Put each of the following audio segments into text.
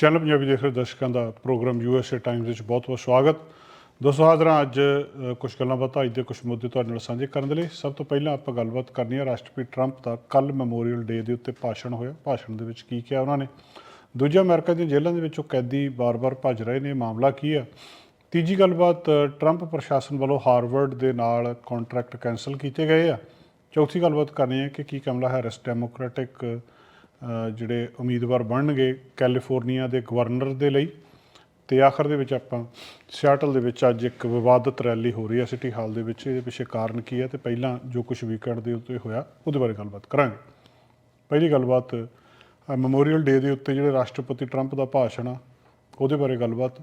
Channel Punjabi ਦੇਖ ਰਹੇ ਦਰਸ਼ਕਾਂ ਦਾ ਪ੍ਰੋਗਰਾਮ ਯੂਐਸਏ ਟਾਈਮਜ਼ ਵਿੱਚ ਬਹੁਤ-ਬਹੁਤ ਸਵਾਗਤ। ਦੋਸਤੋ ਹਾਜ਼ਰਾਂ ਅੱਜ ਅ, ਕੁਝ ਗੱਲਾਂ ਬਾਤਾਂ ਅੱਜ ਦੇ ਕੁਝ ਮੁੱਦੇ ਤੁਹਾਡੇ ਨਾਲ ਸਾਂਝੇ ਕਰਨ ਦੇ ਲਈ। ਸਭ ਤੋਂ ਪਹਿਲਾਂ ਆਪਾਂ ਗੱਲਬਾਤ ਕਰਨੀ ਹੈ ਰਾਸ਼ਟਰਪਤੀ ਟਰੰਪ ਦਾ ਕੱਲ ਮੈਮੋਰੀਅਲ ਡੇ ਦੇ ਉੱਤੇ ਭਾਸ਼ਣ ਹੋਇਆ। ਭਾਸ਼ਣ ਦੇ ਵਿੱਚ ਕੀ ਕਿਹਾ ਉਹਨਾਂ ਨੇ? ਦੂਜਾ ਅਮਰੀਕਾ ਦੀਆਂ ਜੇਲ੍ਹਾਂ ਦੇ ਵਿੱਚੋਂ ਕੈਦੀ ਬਾਰ-ਬਾਰ ਭੱਜ ਰਹੇ ਨੇ ਮਾਮਲਾ ਕੀ ਹੈ ਤੀਜੀ ਗੱਲਬਾਤ ਟਰੰਪ ਪ੍ਰਸ਼ਾਸਨ ਵੱਲੋਂ ਹਾਰਵਰਡ ਦੇ ਨਾਲ ਕੰਟਰੈਕਟ ਕੈਨਸਲ ਕੀਤੇ ਗਏ ਆ। ਚੌਥੀ ਗੱਲਬਾਤ ਕਰਨੀ ਹੈ ਕਿ ਕੀ ਕਮਲਾ ਹੈਰਿਸ ਡੈਮੋਕ੍ਰੈਟਿਕ ਜਿਹੜੇ ਉਮੀਦਵਾਰ ਬਣਨਗੇ ਕੈਲੀਫੋਰਨੀਆ ਦੇ ਗਵਰਨਰ ਦੇ ਲਈ। ਤੇ ਆਖਰ ਦੇ ਵਿੱਚ ਆਪਾਂ ਸਿਆਟਲ ਦੇ ਵਿੱਚ ਅੱਜ ਇੱਕ ਵਿਵਾਦਤ ਰੈਲੀ ਹੋ ਰਹੀ ਹੈ ਸਿਟੀ ਹਾਲ ਦੇ ਵਿੱਚ। ਇਹਦੇ ਪਿੱਛੇ ਕਾਰਨ ਕੀ ਹੈ ਤੇ ਪਹਿਲਾਂ ਜੋ ਕੁਝ ਵੀਕਐਂਡ ਦੇ ਉੱਤੇ ਹੋਇਆ, ਉਹਦੇ ਬਾਰੇ ਗੱਲਬਾਤ ਕਰਾਂਗੇ। ਪਹਿਲੀ ਗੱਲਬਾਤ ਮੈਮੋਰੀਅਲ ਡੇ ਦੇ ਉੱਤੇ ਜਿਹੜੇ ਰਾਸ਼ਟਰਪਤੀ ਟਰੰਪ ਦਾ ਭਾਸ਼ਣ ਆ, ਉਹਦੇ ਬਾਰੇ ਗੱਲਬਾਤ।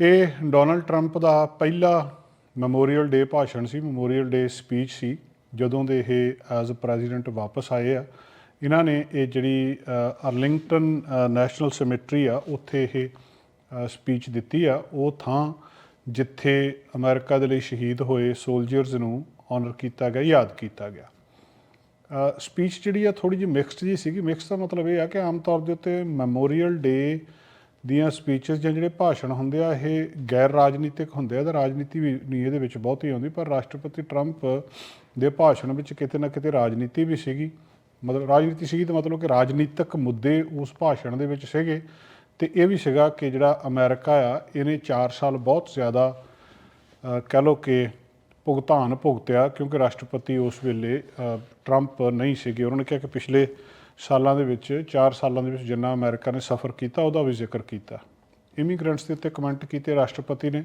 ਇਹ ਡੋਨਲਡ ਟਰੰਪ ਦਾ ਪਹਿਲਾ ਮੈਮੋਰੀਅਲ ਡੇ ਭਾਸ਼ਣ ਸੀ ਮੈਮੋਰੀਅਲ ਡੇ ਸਪੀਚ ਸੀ, ਜਦੋਂ ਦੇ ਇਹ ਐਜ਼ ਪ੍ਰੈਜ਼ੀਡੈਂਟ ਵਾਪਸ ਆਏ ਆ। ਇਹਨਾਂ ਨੇ ਇਹ ਜਿਹੜੀ ਅਰਲਿੰਗਟਨ ਨੈਸ਼ਨਲ ਸਿਮੈਟਰੀ ਆ, ਉੱਥੇ ਇਹ ਸਪੀਚ ਦਿੱਤੀ ਆ। ਉਹ ਥਾਂ ਜਿੱਥੇ ਅਮਰੀਕਾ ਦੇ ਲਈ ਸ਼ਹੀਦ ਹੋਏ ਸੋਲਜਰਸ ਨੂੰ ਆਨਰ ਕੀਤਾ ਗਿਆ, ਯਾਦ ਕੀਤਾ ਗਿਆ। ਸਪੀਚ ਜਿਹੜੀ ਆ ਥੋੜੀ ਜਿਹੀ ਮਿਕਸਡ ਜੀ ਸੀਗੀ। ਮਿਕਸ ਦਾ ਮਤਲਬ ਇਹ ਆ ਕਿ ਆਮ ਤੌਰ ਦੇ ਉੱਤੇ ਮੈਮੋਰੀਅਲ ਡੇ ਦੀਆਂ ਸਪੀਚਸ ਜਾਂ ਜਿਹੜੇ ਭਾਸ਼ਣ ਹੁੰਦੇ ਆ, ਇਹ ਗੈਰ ਰਾਜਨੀਤਿਕ ਹੁੰਦੇ ਆ। ਤਾਂ ਰਾਜਨੀਤੀ ਵੀ ਨਹੀਂ ਇਹਦੇ ਵਿੱਚ ਬਹੁਤੀ ਆਉਂਦੀ, ਪਰ ਰਾਸ਼ਟਰਪਤੀ ਟਰੰਪ ਦੇ ਭਾਸ਼ਣ ਵਿੱਚ ਕਿਤੇ ਨਾ ਕਿਤੇ ਰਾਜਨੀਤੀ ਵੀ ਸੀਗੀ। ਮਤਲਬ ਰਾਜਨੀਤੀ ਸੀਗੀ ਤਾਂ ਮਤਲਬ ਕਿ ਰਾਜਨੀਤਿਕ ਮੁੱਦੇ ਉਸ ਭਾਸ਼ਣ ਦੇ ਵਿੱਚ ਸੀਗੇ ਤੇ ਇਹ ਵੀ ਸੀਗਾ ਕਿ ਜਿਹੜਾ ਅਮਰੀਕਾ ਆ, ਇਹਨੇ 4 ਸਾਲ ਬਹੁਤ ਜ਼ਿਆਦਾ ਕਹਿ ਲਓ ਕਿ ਭੁਗਤਾਨ ਭੁਗਤਿਆ ਕਿਉਂਕਿ ਰਾਸ਼ਟਰਪਤੀ ਉਸ ਵੇਲੇ ਟਰੰਪ ਨਹੀਂ ਸੀਗੇ। ਉਹਨਾਂ ਨੇ ਕਿਹਾ ਕਿ ਪਿਛਲੇ ਸਾਲਾਂ ਦੇ ਵਿੱਚ 4 ਸਾਲਾਂ ਦੇ ਵਿੱਚ ਜਿੰਨਾ ਅਮਰੀਕਾ ਨੇ ਸਫ਼ਰ ਕੀਤਾ, ਉਹਦਾ ਵੀ ਜ਼ਿਕਰ ਕੀਤਾ। ਇਮੀਗ੍ਰੈਂਟਸ ਦੇ ਉੱਤੇ ਕਮੈਂਟ ਕੀਤੇ ਰਾਸ਼ਟਰਪਤੀ ਨੇ।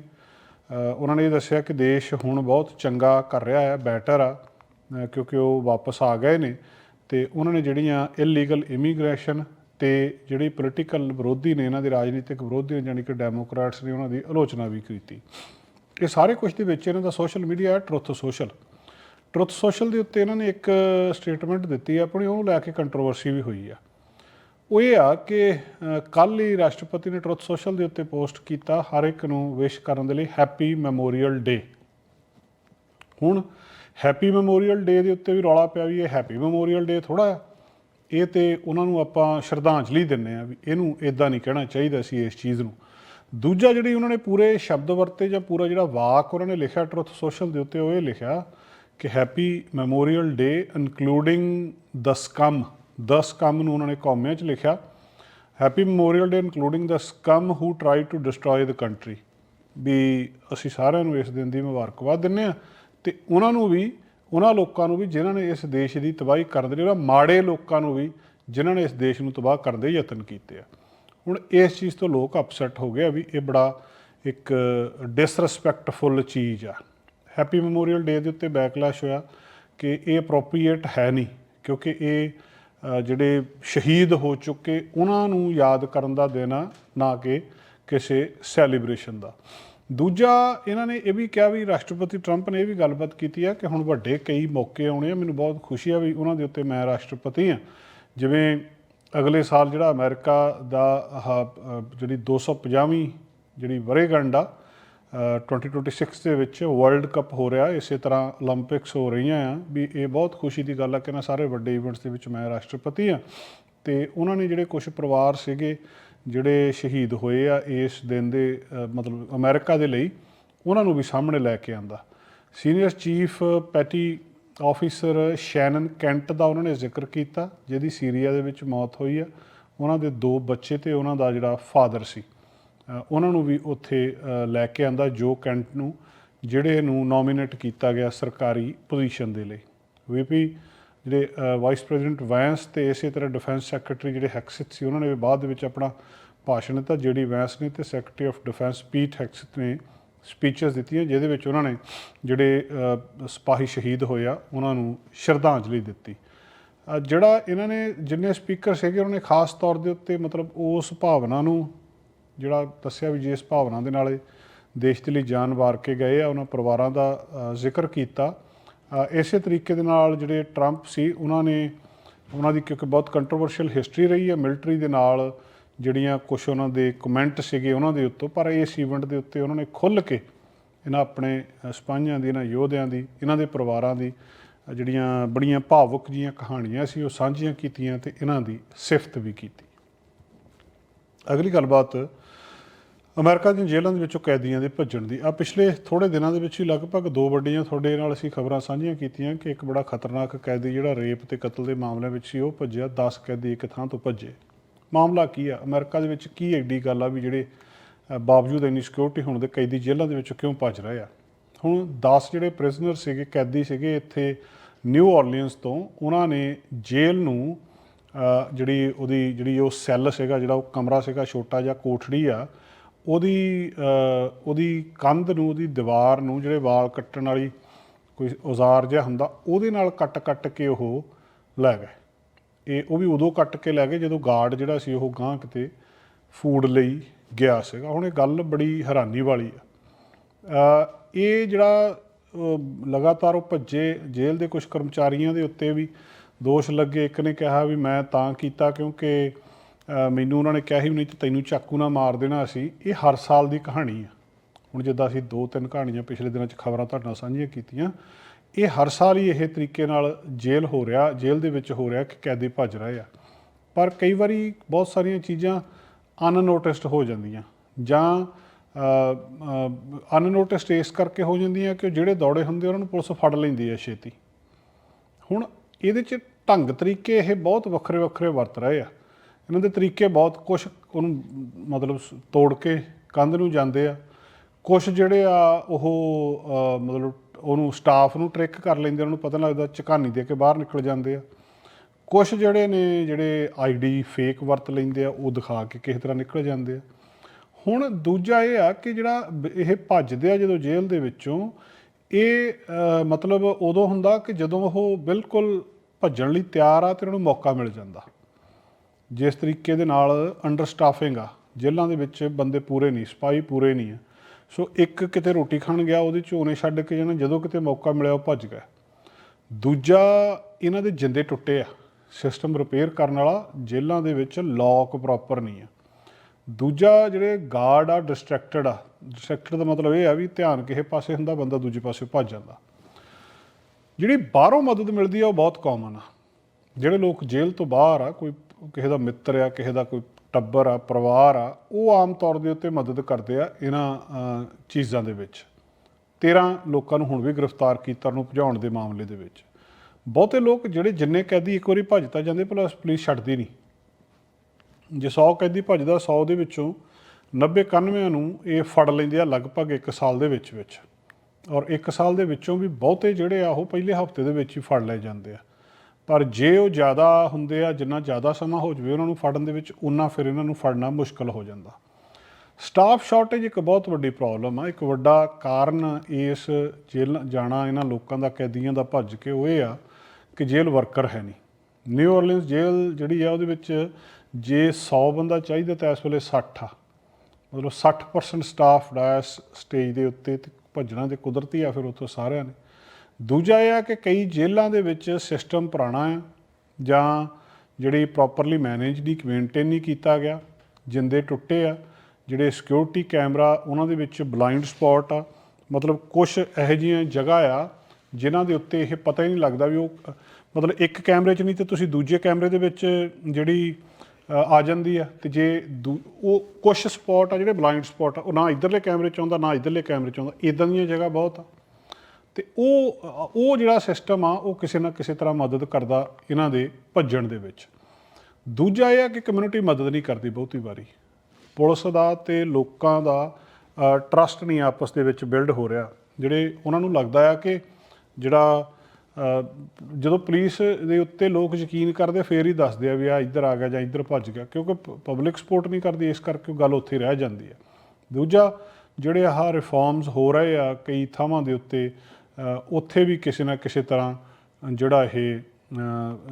ਉਹਨਾਂ ਨੇ ਇਹ ਦੱਸਿਆ ਕਿ ਦੇਸ਼ ਹੁਣ ਬਹੁਤ ਚੰਗਾ ਕਰ ਰਿਹਾ ਹੈ, ਬੈਟਰ ਆ ਕਿਉਂਕਿ ਉਹ ਵਾਪਸ ਆ ਗਏ ਨੇ। ਤੇ ਉਹਨਾਂ ਨੇ ਜਿਹੜੀਆਂ ਇਲੀਗਲ ਇਮੀਗ੍ਰੇਸ਼ਨ ਤੇ ਜਿਹੜੀ ਪੋਲੀਟੀਕਲ ਵਿਰੋਧੀ ਨੇ, ਇਹਨਾਂ ਦੇ ਰਾਜਨੀਤਿਕ ਵਿਰੋਧੀ ਨੇ ਜਾਣੀ ਕਿ ਡੈਮੋਕ੍ਰੈਟਸ ਨੇ ਉਹਨਾਂ ਦੀ ਆਲੋਚਨਾ ਵੀ ਕੀਤੀ। ਇਹ ਸਾਰੇ ਕੁਝ ਦੇ ਵਿੱਚ ਇਹਨਾਂ ਦਾ ਸੋਸ਼ਲ ਮੀਡੀਆ ਹੈ ਟਰੁੱਥ ਸੋਸ਼ਲ ਟਰੁੱਥ ਸੋਸ਼ਲ ਦੇ ਉੱਤੇ ਇਹਨਾਂ ਨੇ ਇੱਕ ਸਟੇਟਮੈਂਟ ਦਿੱਤੀ ਆਪਣੀ ਉਹਨੂੰ ਲੈ ਕੇ ਕੰਟਰੋਵਰਸੀ ਵੀ ਹੋਈ ਆ। ਉਹ ਇਹ ਆ ਕਿ ਕੱਲ ਹੀ ਰਾਸ਼ਟਰਪਤੀ ਨੇ ਟਰੁੱਥ ਸੋਸ਼ਲ ਦੇ ਉੱਤੇ ਪੋਸਟ ਕੀਤਾ ਹਰ ਇੱਕ ਨੂੰ ਵਿਸ਼ ਕਰਨ ਦੇ ਲਈ ਹੈਪੀ ਮੈਮੋਰੀਅਲ ਡੇ ਹੁਣ ਹੈਪੀ ਮੈਮੋਰੀਅਲ ਡੇ ਦੇ ਉੱਤੇ ਵੀ ਰੌਲਾ ਪਿਆ ਵੀ ਇਹ ਹੈਪੀ ਮੈਮੋਰੀਅਲ ਡੇ ਥੋੜਾ ਆ। ਇਹ ਤੇ ਉਹਨਾਂ ਨੂੰ ਆਪਾਂ ਸ਼ਰਧਾਂਜਲੀ ਦਿੰਨੇ ਆ ਵੀ ਇਹਨੂੰ ਇਦਾਂ ਨਹੀਂ ਕਹਿਣਾ ਚਾਹੀਦਾ ਸੀ ਇਸ ਚੀਜ਼ ਨੂੰ। ਦੂਜਾ ਜਿਹੜੀ ਉਹਨਾਂ ਨੇ ਪੂਰੇ ਸ਼ਬਦ ਵਰਤੇ ਜਾਂ ਪੂਰਾ ਜਿਹੜਾ ਵਾਕ ਉਹਨਾਂ ਨੇ ਲਿਖਿਆ ਟਰੁੱਥ ਸੋਸ਼ਲ ਦੇ ਉੱਤੇ ਉਹ ਇਹ ਲਿਖਿਆ ਕਿ happy memorial day including the scum the scum ਨੂੰ ਉਹਨਾਂ ਨੇ ਕੌਮਿਆਂ 'ਚ ਲਿਖਿਆ। Happy memorial day including the scum who try to destroy the country ਵੀ ਅਸੀਂ ਸਾਰਿਆਂ ਨੂੰ ਇਸ ਦਿਨ ਦੀ ਮੁਬਾਰਕਬਾਦ ਦਿੰਨੇ ਆ ਤੇ ਉਹਨਾਂ ਨੂੰ ਵੀ, ਉਹਨਾਂ ਲੋਕਾਂ ਨੂੰ ਵੀ ਜਿਨ੍ਹਾਂ ਨੇ ਇਸ ਦੇਸ਼ ਦੀ ਤਬਾਹੀ ਕਰਨ ਦੇ ਲਈ, ਉਹਨਾਂ ਮਾੜੇ ਲੋਕਾਂ ਨੂੰ ਵੀ ਜਿਨ੍ਹਾਂ ਨੇ ਇਸ ਦੇਸ਼ ਨੂੰ ਤਬਾਹ ਕਰਨ ਦੇ ਯਤਨ ਕੀਤੇ ਆ। ਹੁਣ ਇਸ ਚੀਜ਼ ਤੋਂ ਲੋਕ ਅਪਸੈਟ ਹੋ ਗਏ ਆ ਵੀ ਇਹ ਬੜਾ ਇੱਕ ਡਿਸਰੈਸਪੈਕਟਫੁਲ ਚੀਜ਼ ਆ। ਹੈਪੀ ਮੈਮੋਰੀਅਲ ਡੇ ਦੇ ਉੱਤੇ ਬੈਕਲੈਸ਼ ਹੋਇਆ ਕਿ ਇਹ ਅਪਰੋਪਰੀਏਟ ਹੈ ਨਹੀਂ, ਕਿਉਂਕਿ ਇਹ ਜਿਹੜੇ ਸ਼ਹੀਦ ਹੋ ਚੁੱਕੇ, ਉਹਨਾਂ ਨੂੰ ਯਾਦ ਕਰਨ ਦਾ ਦਿਨ ਆ, ਨਾ ਕਿ ਕਿਸੇ ਸੈਲੀਬ੍ਰੇਸ਼ਨ ਦਾ। ਦੂਜਾ, ਇਹਨਾਂ ਨੇ ਇਹ ਵੀ ਕਿਹਾ ਵੀ ਰਾਸ਼ਟਰਪਤੀ ਟਰੰਪ ਨੇ ਇਹ ਵੀ ਗੱਲਬਾਤ ਕੀਤੀ ਆ ਕਿ ਹੁਣ ਵੱਡੇ ਕਈ ਮੌਕੇ ਆਉਣੇ ਆ। ਮੈਨੂੰ ਬਹੁਤ ਖੁਸ਼ੀ ਆ ਵੀ ਉਹਨਾਂ ਦੇ ਉੱਤੇ ਮੈਂ ਰਾਸ਼ਟਰਪਤੀ ਆ। ਜਿਵੇਂ ਅਗਲੇ ਸਾਲ ਜਿਹੜਾ ਅਮਰੀਕਾ ਦਾ ਜਿਹੜੀ 250ਵੀਂ ਜਿਹੜੀ ਵਰੇਗੰਡ ਆ 2026 ਦੇ ਵਿੱਚ ਵਰਲਡ ਕੱਪ ਹੋ ਰਿਹਾ। ਇਸੇ ਤਰ੍ਹਾਂ 올림픽ਸ ਹੋ ਰਹੀਆਂ ਆ। ਵੀ ਇਹ ਬਹੁਤ ਖੁਸ਼ੀ ਦੀ ਗੱਲ ਆ ਕਿ ਨਾ ਸਾਰੇ ਵੱਡੇ ਇਵੈਂਟਸ ਦੇ ਵਿੱਚ ਮੈਂ ਰਾਸ਼ਟਰਪਤੀ ਆ। ਤੇ ਉਹਨਾਂ ਨੇ ਜਿਹੜੇ ਕੁਝ ਪਰਿਵਾਰ ਸੀਗੇ ਜਿਹੜੇ ਸ਼ਹੀਦ ਹੋਏ ਆ ਇਸ ਦਿਨ ਦੇ ਮਤਲਬ ਅਮਰੀਕਾ ਦੇ ਲਈ, ਉਹਨਾਂ ਨੂੰ ਵੀ ਸਾਹਮਣੇ ਲੈ ਕੇ ਆਂਦਾ। Senior chief petty officer Shannon Kent ਦਾ ਉਹਨਾਂ ਨੇ ਜ਼ਿਕਰ ਕੀਤਾ, ਜਿਹਦੀ ਸੀਰੀਆ ਦੇ ਵਿੱਚ ਮੌਤ ਹੋਈ ਆ। ਉਹਨਾਂ ਦੇ ਦੋ ਬੱਚੇ ਤੇ ਉਹਨਾਂ ਦਾ ਜਿਹੜਾ ਫਾਦਰ ਸੀ ਉਹਨਾਂ ਨੂੰ ਵੀ ਉੱਥੇ ਲੈ ਕੇ ਆਂਦਾ, ਜੋ ਕੈਂਟ ਨੂੰ, ਜਿਹੜੇ ਨੂੰ ਨੋਮੀਨੇਟ ਕੀਤਾ ਗਿਆ ਸਰਕਾਰੀ ਪੋਜੀਸ਼ਨ ਦੇ ਲਈ। ਵੀਪੀ ਜਿਹੜੇ ਵਾਈਸ ਪ੍ਰੈਜ਼ੀਡੈਂਟ ਵੈਂਸ ਤੇ ਇਸੇ ਤਰ੍ਹਾਂ ਡਿਫੈਂਸ ਸੈਕਟਰੀ ਜਿਹੜੇ ਹੈਕਸਿਟ ਸੀ, ਉਹਨਾਂ ਨੇ ਵੀ ਬਾਅਦ ਦੇ ਵਿੱਚ ਆਪਣਾ ਭਾਸ਼ਣ ਦਿੱਤਾ, ਜਿਹੜੀ ਵੈਂਸ ਨੇ ਤੇ secretary of defence Pete Hegseth ਨੇ ਸਪੀਚਸ ਦਿੱਤੀਆਂ, ਜਿਹਦੇ ਵਿੱਚ ਉਹਨਾਂ ਨੇ ਜਿਹੜੇ ਸਿਪਾਹੀ ਸ਼ਹੀਦ ਹੋਏ ਆ, ਉਹਨਾਂ ਨੂੰ ਸ਼ਰਧਾਂਜਲੀ ਦਿੱਤੀ। ਜਿਹੜਾ ਇਹਨਾਂ ਨੇ ਜਿੰਨੇ ਸਪੀਕਰ ਸੀਗੇ, ਉਹਨਾਂ ਨੇ ਖਾਸ ਤੌਰ ਦੇ ਉੱਤੇ ਮਤਲਬ ਉਸ ਭਾਵਨਾ ਨੂੰ ਜਿਹੜਾ ਦੱਸਿਆ ਵੀ ਜਿਸ ਭਾਵਨਾ ਦੇ ਨਾਲ ਦੇਸ਼ ਦੇ ਲਈ ਜਾਨ ਵਾਰ ਕੇ ਗਏ ਆ, ਉਹਨਾਂ ਪਰਿਵਾਰਾਂ ਦਾ ਜ਼ਿਕਰ ਕੀਤਾ। ਇਸੇ ਤਰੀਕੇ ਦੇ ਨਾਲ ਜਿਹੜੇ ਟਰੰਪ ਸੀ ਉਹਨਾਂ ਨੇ ਉਹਨਾਂ ਦੀ ਕਿਉਂਕਿ ਬਹੁਤ ਕੰਟਰੋਵਰਸ਼ੀਅਲ ਹਿਸਟਰੀ ਰਹੀ ਹੈ ਮਿਲਟਰੀ ਦੇ ਨਾਲ ਜਿਹੜੀਆਂ ਕੁਝ ਉਹਨਾਂ ਦੇ ਕਮੈਂਟ ਸੀਗੇ ਉਹਨਾਂ ਦੇ ਉੱਤੇ ਪਰ ਇਸ ਇਵੈਂਟ ਦੇ ਉੱਤੇ ਉਹਨਾਂ ਨੇ ਖੁੱਲ੍ਹ ਕੇ ਇਹਨਾਂ ਆਪਣੇ ਅ, ਸਿਪਾਹੀਆਂ ਦੀ ਇਹਨਾਂ ਯੋਧਿਆਂ ਦੀ ਇਹਨਾਂ ਦੇ ਪਰਿਵਾਰਾਂ ਦੀ ਜਿਹੜੀਆਂ ਬੜੀਆਂ ਭਾਵੁਕ ਜੀਆਂ ਕਹਾਣੀਆਂ ਸੀ ਉਹ ਸਾਂਝੀਆਂ ਕੀਤੀਆਂ ਤੇ ਇਹਨਾਂ ਦੀ ਸਿਫਤ ਵੀ ਕੀਤੀ। ਅਗਲੀ ਗੱਲਬਾਤ ਅਮਰੀਕਾ ਦੀਆਂ ਜੇਲ੍ਹਾਂ ਦੇ ਵਿੱਚੋਂ ਕੈਦੀਆਂ ਦੇ ਭੱਜਣ ਦੀ। ਆ ਪਿਛਲੇ ਥੋੜੇ ਦਿਨਾਂ ਦੇ ਵਿੱਚ ਹੀ ਲਗਭਗ ਦੋ ਵੱਡੀਆਂ ਤੁਹਾਡੇ ਨਾਲ ਅਸੀਂ ਖਬਰਾਂ ਸਾਂਝੀਆਂ ਕੀਤੀਆਂ ਕਿ ਇੱਕ ਬੜਾ ਖਤਰਨਾਕ ਕੈਦੀ ਜਿਹੜਾ ਰੇਪ ਤੇ ਕਤਲ ਦੇ ਮਾਮਲਿਆਂ ਵਿੱਚ ਸੀ, ਉਹ ਭੱਜਿਆ। 10 ਕੈਦੀ ਇੱਕ ਥਾਂ ਤੋਂ ਭੱਜੇ। ਮਾਮਲਾ ਕੀ ਆ? ਅਮਰੀਕਾ ਦੇ ਵਿੱਚ ਕੀ ਐਡੀ ਗੱਲ ਆ ਵੀ ਜਿਹੜੇ ਬਾਵਜੂਦ ਇੰਨੀ ਸਿਕਿਉਰਿਟੀ ਹੋਣ ਦੇ ਕੈਦੀ ਜੇਲ੍ਹਾਂ ਦੇ ਵਿੱਚੋਂ ਕਿਉਂ ਭੱਜ ਰਹੇ ਆ? ਹੁਣ 10 ਜਿਹੜੇ ਪ੍ਰਿਜ਼ਨਰ ਸੀਗੇ, ਕੈਦੀ ਸੀਗੇ ਇੱਥੇ ਨਿਊ ਆਰਲੀਅਨਸ ਤੋਂ, ਉਹਨਾਂ ਨੇ ਜੇਲ੍ਹ ਨੂੰ ਜਿਹੜੀ ਉਹਦੀ, ਜਿਹੜੀ ਉਹ ਸੈੱਲ ਸੀਗਾ, ਜਿਹੜਾ ਉਹ ਕਮਰਾ ਸੀਗਾ, ਛੋਟਾ ਜਿਹਾ ਕੋਠੜੀ ਆ ਉਹਦੀ ਉਹਦੀ ਕੰਧ ਨੂੰ, ਉਹਦੀ ਦੀਵਾਰ ਨੂੰ ਜਿਹੜੇ ਵਾਲ ਕੱਟਣ ਵਾਲੀ ਕੋਈ ਔਜ਼ਾਰ ਜਿਹਾ ਹੁੰਦਾ, ਉਹਦੇ ਨਾਲ ਕੱਟ ਕੱਟ ਕੇ ਉਹ ਲੈ ਗਏ। ਇਹ, ਉਹ ਵੀ ਉਦੋਂ ਕੱਟ ਕੇ ਲੈ ਗਏ ਜਦੋਂ ਗਾਰਡ ਜਿਹੜਾ ਸੀ ਉਹ ਗਾਂ ਕਿਤੇ ਫੂਡ ਲਈ ਗਿਆ ਸੀਗਾ। ਹੁਣ ਇਹ ਗੱਲ ਬੜੀ ਹੈਰਾਨੀ ਵਾਲੀ ਆ। ਇਹ ਜਿਹੜਾ ਲਗਾਤਾਰ ਉਹ ਭੱਜੇ ਜੇਲ੍ਹ ਦੇ ਕੁਝ ਕਰਮਚਾਰੀਆਂ ਦੇ ਉੱਤੇ ਵੀ ਦੋਸ਼ ਲੱਗੇ। ਇੱਕ ਨੇ ਕਿਹਾ ਵੀ ਮੈਂ ਤਾਂ ਕੀਤਾ ਕਿਉਂਕਿ ਮੈਨੂੰ ਉਹਨਾਂ ਨੇ ਕਿਹਾ ਸੀ ਵੀ ਨਹੀਂ ਤੇ ਤੈਨੂੰ ਚਾਕੂ ਨਾਲ ਮਾਰ ਦੇਣਾ ਸੀ ਇਹ ਹਰ ਸਾਲ ਦੀ ਕਹਾਣੀ ਆ। ਹੁਣ ਜਿੱਦਾਂ ਅਸੀਂ ਦੋ ਤਿੰਨ ਕਹਾਣੀਆਂ ਪਿਛਲੇ ਦਿਨਾਂ 'ਚ ਖਬਰਾਂ ਤੁਹਾਡੇ ਨਾਲ ਸਾਂਝੀਆਂ ਕੀਤੀਆਂ, ਇਹ ਹਰ ਸਾਲ ਹੀ ਇਹ ਤਰੀਕੇ ਨਾਲ ਜੇਲ੍ਹ ਹੋ ਰਿਹਾ, ਜੇਲ੍ਹ ਦੇ ਵਿੱਚ ਹੋ ਰਿਹਾ ਕਿ ਕੈਦੀ ਭੱਜ ਰਹੇ ਆ। ਪਰ ਕਈ ਵਾਰੀ ਬਹੁਤ ਸਾਰੀਆਂ ਚੀਜ਼ਾਂ ਅਨਨੋਟਿਸਡ ਹੋ ਜਾਂਦੀਆਂ ਜਾਂ ਅਨਨੋਟਿਸਡ ਇਸ ਕਰਕੇ ਹੋ ਜਾਂਦੀਆਂ ਕਿ ਜਿਹੜੇ ਦੌੜੇ ਹੁੰਦੇ ਉਹਨਾਂ ਨੂੰ ਪੁਲਿਸ ਫੜ ਲੈਂਦੀ ਹੈ ਛੇਤੀ। ਹੁਣ ਇਹਦੇ 'ਚ ਢੰਗ ਤਰੀਕੇ ਇਹ ਬਹੁਤ ਵੱਖਰੇ ਵੱਖਰੇ ਵਰਤ ਰਹੇ ਆ। ਇਹਨਾਂ ਦੇ ਤਰੀਕੇ ਬਹੁਤ ਕੁਝ ਉਹਨੂੰ ਮਤਲਬ ਤੋੜ ਕੇ ਕੰਧ ਨੂੰ ਜਾਂਦੇ ਆ। ਕੁਝ ਜਿਹੜੇ ਆ ਉਹ ਮਤਲਬ ਉਹਨੂੰ ਸਟਾਫ ਨੂੰ ਟ੍ਰਿਕ ਕਰ ਲੈਂਦੇ ਉਹਨਾਂ ਨੂੰ ਪਤਾ ਲੱਗਦਾ ਝਕਾਨੀ ਦੇ ਕੇ ਬਾਹਰ ਨਿਕਲ ਜਾਂਦੇ ਆ। ਕੁਝ ਜਿਹੜੇ ਨੇ, ਜਿਹੜੇ ਆਈਡੀ ਫੇਕ ਵਰਤ ਲੈਂਦੇ ਆ, ਉਹ ਦਿਖਾ ਕੇ ਕਿਸੇ ਤਰ੍ਹਾਂ ਨਿਕਲ ਜਾਂਦੇ ਆ। ਹੁਣ ਦੂਜਾ ਇਹ ਆ ਕਿ ਜਿਹੜਾ ਇਹ ਭੱਜਦੇ ਆ ਜਦੋਂ ਜੇਲ੍ਹ ਦੇ ਵਿੱਚੋਂ, ਇਹ ਮਤਲਬ ਉਦੋਂ ਹੁੰਦਾ ਕਿ ਜਦੋਂ ਉਹ ਬਿਲਕੁਲ ਭੱਜਣ ਲਈ ਤਿਆਰ ਆ ਤੇ ਉਹਨਾਂ ਨੂੰ ਮੌਕਾ ਮਿਲ ਜਾਂਦਾ। ਜਿਸ ਤਰੀਕੇ ਦੇ ਨਾਲ ਅੰਡਰ ਸਟਾਫਿੰਗ ਆ, ਜੇਲ੍ਹਾਂ ਦੇ ਵਿੱਚ ਬੰਦੇ ਪੂਰੇ ਨਹੀਂ, ਸਿਪਾਹੀ ਪੂਰੇ ਨਹੀਂ ਆ। ਸੋ ਇੱਕ ਕਿਤੇ ਰੋਟੀ ਖਾਣ ਗਿਆ, ਉਹਦੇ ਚ ਉਹਨੇ ਛੱਡ ਕੇ ਜਾਣਾ, ਜਦੋਂ ਕਿਤੇ ਮੌਕਾ ਮਿਲਿਆ, ਉਹ ਭੱਜ ਗਿਆ। ਦੂਜਾ, ਇਹਨਾਂ ਦੇ ਜਿੰਦੇ ਟੁੱਟੇ ਆ। ਸਿਸਟਮ ਰਿਪੇਅਰ ਕਰਨ ਵਾਲਾ ਜੇਲ੍ਹਾਂ ਦੇ ਵਿੱਚ ਲੌਕ ਪ੍ਰੋਪਰ ਨਹੀਂ ਆ। ਦੂਜਾ, ਜਿਹੜੇ ਗਾਰਡ ਆ ਡਿਸਟਰੈਕਟਡ ਆ। ਡਿਸਟਰੈਕਟਡ ਦਾ ਮਤਲਬ ਇਹ ਆ ਵੀ ਧਿਆਨ ਕਿਸੇ ਪਾਸੇ ਹੁੰਦਾ, ਬੰਦਾ ਦੂਜੇ ਪਾਸੇ ਭੱਜ ਜਾਂਦਾ। ਜਿਹੜੀ ਬਾਹਰੋਂ ਮਦਦ ਮਿਲਦੀ ਆ, ਉਹ ਬਹੁਤ ਕਾਮਨ ਆ। ਜਿਹੜੇ ਲੋਕ ਜੇਲ੍ਹ ਤੋਂ ਬਾਹਰ ਆ, ਕੋਈ ਕਿਸੇ ਦਾ ਮਿੱਤਰ ਆ, ਕਿਸੇ ਦਾ ਕੋਈ ਟੱਬਰ ਆ, ਪਰਿਵਾਰ ਆ, ਉਹ ਆਮ ਤੌਰ ਦੇ ਉੱਤੇ ਮਦਦ ਕਰਦੇ ਆ ਇਹਨਾਂ ਚੀਜ਼ਾਂ ਦੇ ਵਿੱਚ। 13 ਲੋਕਾਂ ਨੂੰ ਹੁਣ ਵੀ ਗ੍ਰਿਫਤਾਰ ਕੀਤਾ ਨੂੰ ਭਜਾਉਣ ਦੇ ਮਾਮਲੇ ਦੇ ਵਿੱਚ। ਬਹੁਤੇ ਲੋਕ ਜਿਹੜੇ ਜਿੰਨੇ ਕੈਦੀ ਇੱਕ ਵਾਰੀ ਭੱਜਤਾ ਜਾਂਦੇ ਪੁਲਿਸ ਪੁਲਿਸ ਛੱਡਦੀ ਨਹੀਂ। ਜੇ 100 ਕੈਦੀ ਭੱਜਦਾ 100 ਦੇ ਵਿੱਚੋਂ 90 91 ਨੂੰ ਇਹ ਫੜ ਲੈਂਦੇ ਆ ਲਗਭਗ 1 ਸਾਲ ਦੇ ਵਿੱਚ ਵਿੱਚ। ਔਰ 1 ਸਾਲ ਦੇ ਵਿੱਚੋਂ ਵੀ ਬਹੁਤੇ ਜਿਹੜੇ ਆ, ਉਹ ਪਹਿਲੇ ਹਫ਼ਤੇ ਦੇ ਵਿੱਚ ਹੀ ਫੜ ਲਏ ਜਾਂਦੇ ਆ। ਪਰ ਜੇ ਉਹ ਜ਼ਿਆਦਾ ਹੁੰਦੇ ਆ, ਜਿੰਨਾ ਜ਼ਿਆਦਾ ਸਮਾਂ ਹੋ ਜਵੇ ਉਹਨਾਂ ਨੂੰ ਫੜਨ ਦੇ ਵਿੱਚ ਉਨਾ ਫਿਰ ਇਹਨਾਂ ਨੂੰ ਫੜਨਾ ਮੁਸ਼ਕਲ ਹੋ ਜਾਂਦਾ। ਸਟਾਫ ਸ਼ਾਰਟੇਜ ਇੱਕ ਬਹੁਤ ਵੱਡੀ ਪ੍ਰੋਬਲਮ ਆ। ਇੱਕ ਵੱਡਾ ਕਾਰਨ ਇਸ ਜੇਲ੍ਹ ਜਾਣਾ, ਇਹਨਾਂ ਲੋਕਾਂ ਦਾ, ਕੈਦੀਆਂ ਦਾ ਭੱਜ ਕੇ ਉਹ ਇਹ ਆ ਕਿ ਜੇਲ੍ਹ ਵਰਕਰ ਹੈ ਨਹੀਂ। ਨਿਊ ਔਰਲੀਨਸ ਜੇਲ੍ਹ ਜਿਹੜੀ ਆ, ਉਹਦੇ ਵਿੱਚ ਜੇ 100 ਬੰਦਾ ਚਾਹੀਦਾ ਤਾਂ ਇਸ ਵੇਲੇ 60 ਆ। ਮਤਲਬ 60% ਸਟਾਫ ਦਾ ਇਸ ਸਟੇਜ ਦੇ ਉੱਤੇ ਤੇ ਭੱਜਣਾ ਤੇ ਕੁਦਰਤੀ ਆ ਫਿਰ ਉੱਥੋਂ ਸਾਰਿਆਂ ਨੇ। ਦੂਜਾ ਇਹ ਆ ਕਿ ਕਈ ਜੇਲ੍ਹਾਂ ਦੇ ਵਿੱਚ ਸਿਸਟਮ ਪੁਰਾਣਾ ਆ ਜਾਂ ਜਿਹੜੀ ਪ੍ਰੋਪਰਲੀ ਮੈਨੇਜ ਨਹੀਂ ਮੇਨਟੇਨ ਨਹੀਂ ਕੀਤਾ ਗਿਆ, ਜਿੰਦੇ ਟੁੱਟੇ ਆ, ਜਿਹੜੇ ਸਿਕਿਉਰਿਟੀ ਕੈਮਰਾ ਉਹਨਾਂ ਦੇ ਵਿੱਚ ਬਲਾਈਂਡ ਸਪੌਟ ਆ, ਮਤਲਬ ਕੁਝ ਇਹੋ ਜਿਹੀਆਂ ਜਗ੍ਹਾ ਆ ਜਿਨ੍ਹਾਂ ਦੇ ਉੱਤੇ ਇਹ ਪਤਾ ਹੀ ਨਹੀਂ ਲੱਗਦਾ ਵੀ ਉਹ, ਮਤਲਬ ਇੱਕ ਕੈਮਰੇ 'ਚ ਨਹੀਂ ਤੇ ਤੁਸੀਂ ਦੂਜੇ ਕੈਮਰੇ ਦੇ ਵਿੱਚ ਜਿਹੜੀ ਆ ਜਾਂਦੀ ਆ ਤੇ ਜੇ ਦੂ- ਉਹ ਕੁਝ ਸਪੌਟ ਆ ਜਿਹੜੇ ਬਲਾਈਂਡ ਸਪੌਟ ਆ, ਉਹ ਨਾ ਇਧਰਲੇ ਕੈਮਰੇ 'ਚ ਆਉਂਦਾ, ਨਾ ਇਧਰਲੇ ਕੈਮਰੇ 'ਚ ਆਉਂਦਾ ਇਦਾਂ ਦੀਆਂ ਜਗ੍ਹਾ ਬਹੁਤ ਆ। ਤੇ ਉਹ ਉਹ ਜਿਹੜਾ ਸਿਸਟਮ ਆ ਉਹ ਕਿਸੇ ਨਾ ਕਿਸੇ ਤਰ੍ਹਾਂ ਮਦਦ ਕਰਦਾ ਇਹਨਾਂ ਦੇ ਭੱਜਣ ਦੇ ਵਿੱਚ। ਦੂਜਾ ਇਹ ਆ ਕਿ ਕਮਿਊਨਿਟੀ ਮਦਦ ਨਹੀਂ ਕਰਦੀ ਬਹੁਤੀ ਵਾਰੀ। ਪੁਲਿਸ ਦਾ ਤੇ ਲੋਕਾਂ ਦਾ ਟਰਸਟ ਨਹੀਂ ਆਪਸ ਦੇ ਵਿੱਚ ਬਿਲਡ ਹੋ ਰਿਹਾ। ਜਿਹੜੇ ਉਹਨਾਂ ਨੂੰ ਲੱਗਦਾ ਆ ਕਿ ਜਿਹੜਾ ਜਦੋਂ ਪੁਲਿਸ ਦੇ ਉੱਤੇ ਲੋਕ ਯਕੀਨ ਕਰਦੇ ਆ, ਫੇਰ ਹੀ ਦੱਸਦੇ ਆ ਵੀ ਆ ਇੱਧਰ ਆ ਗਿਆ ਜਾਂ ਇੱਧਰ ਭੱਜ ਗਿਆ ਕਿਉਂਕਿ ਪਬਲਿਕ ਸਪੋਰਟ ਨਹੀਂ ਕਰਦੀ ਇਸ ਕਰਕੇ ਗੱਲ ਉੱਥੇ ਰਹਿ ਜਾਂਦੀ ਹੈ ਦੂਜਾ ਜਿਹੜੇ ਆਹ ਰਿਫਾਰਮਸ ਹੋ ਰਹੇ ਆ ਕਈ ਥਾਵਾਂ ਦੇ ਉੱਤੇ ਉੱਥੇ ਵੀ ਕਿਸੇ ਨਾ ਕਿਸੇ ਤਰ੍ਹਾਂ ਜਿਹੜਾ ਇਹ